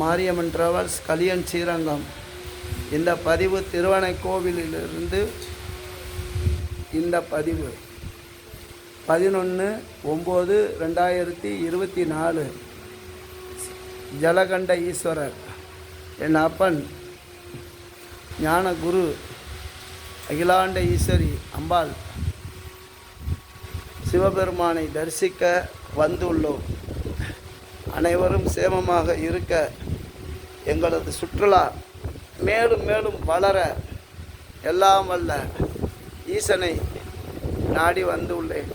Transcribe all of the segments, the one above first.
Mariamman travels Kaliyan Srirangam. இந்த பதிவு திருவனைக்கோவிலிருந்து இந்த பதிவு பதினொன்று ஒம்பது ரெண்டாயிரத்தி இருபத்தி நாலு. ஜலகண்ட ஈஸ்வரர். என் அப்பன் ஞான குரு அகிலாண்ட ஈஸ்வரி அம்பாள். சிவபெருமானை தரிசிக்க வந்துள்ளோம். அனைவரும் சேமமாக இருக்க எங்களது சுற்றுலா மேலும் மேலும் வளர எல்லாம் வல்ல ஈசனை நாடி வந்துள்ளேன்.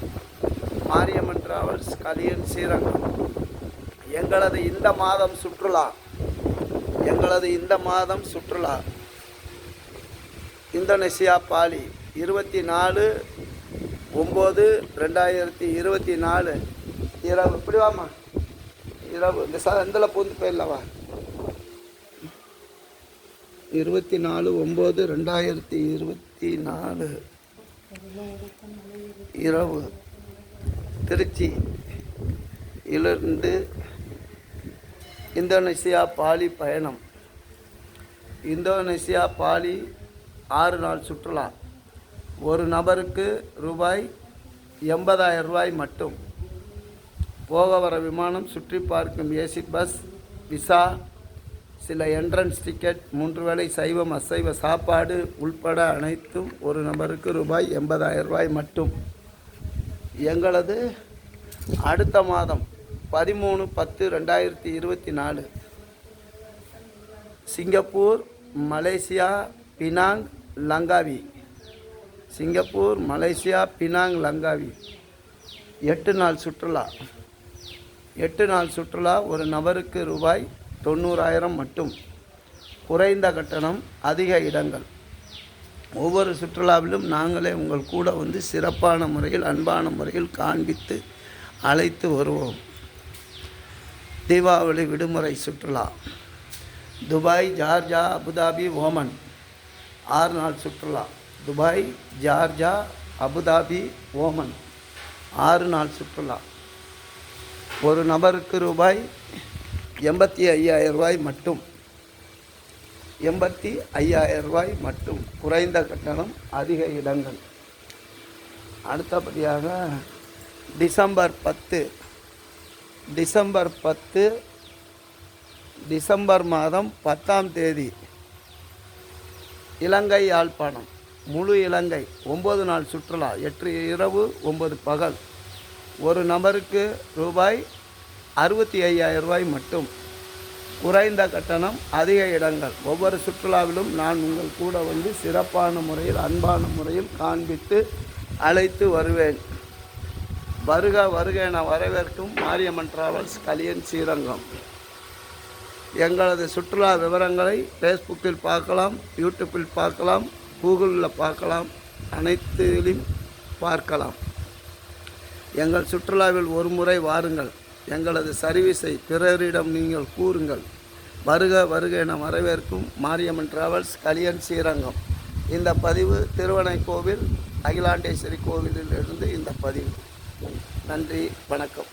மாரியம்மன் டிராவல்ஸ் கலியன் ஸ்ரீரங்கம். எங்களது இந்த மாதம் சுற்றுலா எங்களது இந்த மாதம் சுற்றுலா. இந்தோனேசியா பாலி இருபத்தி நாலு ஒம்பது ரெண்டாயிரத்தி இருபத்தி நாலு இரவு இப்படி வாமா இரவு இந்த ச இதில் பூந்து போயிடலவா இருபத்தி நாலு ஒம்பது ரெண்டாயிரத்தி இருபத்தி நாலு இரவு. திருச்சி இலிருந்து இந்தோனேசியா பாலி பயணம். இந்தோனேசியா பாலி ஆறு நாள் சுற்றுலா. ஒரு நபருக்கு ரூபாய் எண்பதாயிரம் ரூபாய் மட்டும். போக வர விமானம் சுற்றி பார்க்கும் ஏசி பஸ் விசா சில என்ட்ரன்ஸ் டிக்கெட் மூன்று வேளை சைவம் அசைவ சாப்பாடு உள்பட அனைத்தும் ஒரு நபருக்கு ரூபாய் எண்பதாயிரம் ரூபாய் மட்டும். எங்களது அடுத்த மாதம் பதிமூணு பத்து ரெண்டாயிரத்தி இருபத்தி நாலு. Singapore Malaysia Penang Langkawi. Singapore Malaysia Penang Langkawi. எட்டு நாள் சுற்றுலா. எட்டு நாள் சுற்றுலா ஒரு நபருக்கு ரூபாய் தொண்ணூறாயிரம் மட்டும். குறைந்த கட்டணம் அதிக இடங்கள். ஒவ்வொரு சுற்றுலாவிலும் நாங்களே உங்கள் கூட வந்து சிறப்பான முறையில் அன்பான முறையில் காண்பித்து அழைத்து வருவோம். தீபாவளி விடுமுறை சுற்றுலா. Dubai Sharjah Abu Dhabi Oman. ஆறு நாள் சுற்றுலா. Dubai Sharjah Abu Dhabi Oman. ஆறு நாள் சுற்றுலா. ஒரு நபருக்கு ரூபாய் எண்பத்தி ஐயாயிரம் ரூபாய் மட்டும். எண்பத்தி ஐயாயிரம் ரூபாய் மட்டும். குறைந்த கட்டணம் அதிக இடங்கள். அடுத்தபடியாக டிசம்பர் பத்து. டிசம்பர் பத்து டிசம்பர் மாதம் பத்தாம் தேதி. இலங்கை யாழ்ப்பாணம். முழு இலங்கை ஒம்பது நாள் சுற்றுலா. எட்டு இரவு ஒம்பது பகல். ஒரு நபருக்கு ரூபாய் அறுபத்தி ஐயாயிரம் ரூபாய் மட்டும். குறைந்த கட்டணம் அதிக இடங்கள். ஒவ்வொரு சுற்றுலாவிலும் நான் உங்கள் கூட வந்து சிறப்பான முறையில் அன்பான முறையில் காண்பித்து அழைத்து வருவேன். வருக வருக என வரவேற்கும் மாரியம்மன் டிராவல்ஸ் கலியன் ஸ்ரீரங்கம். எங்களது சுற்றுலா விவரங்களை ஃபேஸ்புக்கில் பார்க்கலாம் யூடியூப்பில் பார்க்கலாம் கூகுளில் பார்க்கலாம் அனைத்திலும் பார்க்கலாம். எங்கள் சுற்றுலாவில் ஒரு முறை வாருங்கள். எங்களது சர்வீஸை பிறரிடம் நீங்கள் கூறுங்கள். வருக வருக என வரவேற்கும் மாரியம்மன் டிராவல்ஸ் கலியன் ஸ்ரீரங்கம். இந்த பதிவு திருவனைக்கோவில் அகிலாண்டேஸ்வரி கோவிலில் இருந்து இந்த பதிவு. நன்றி வணக்கம்.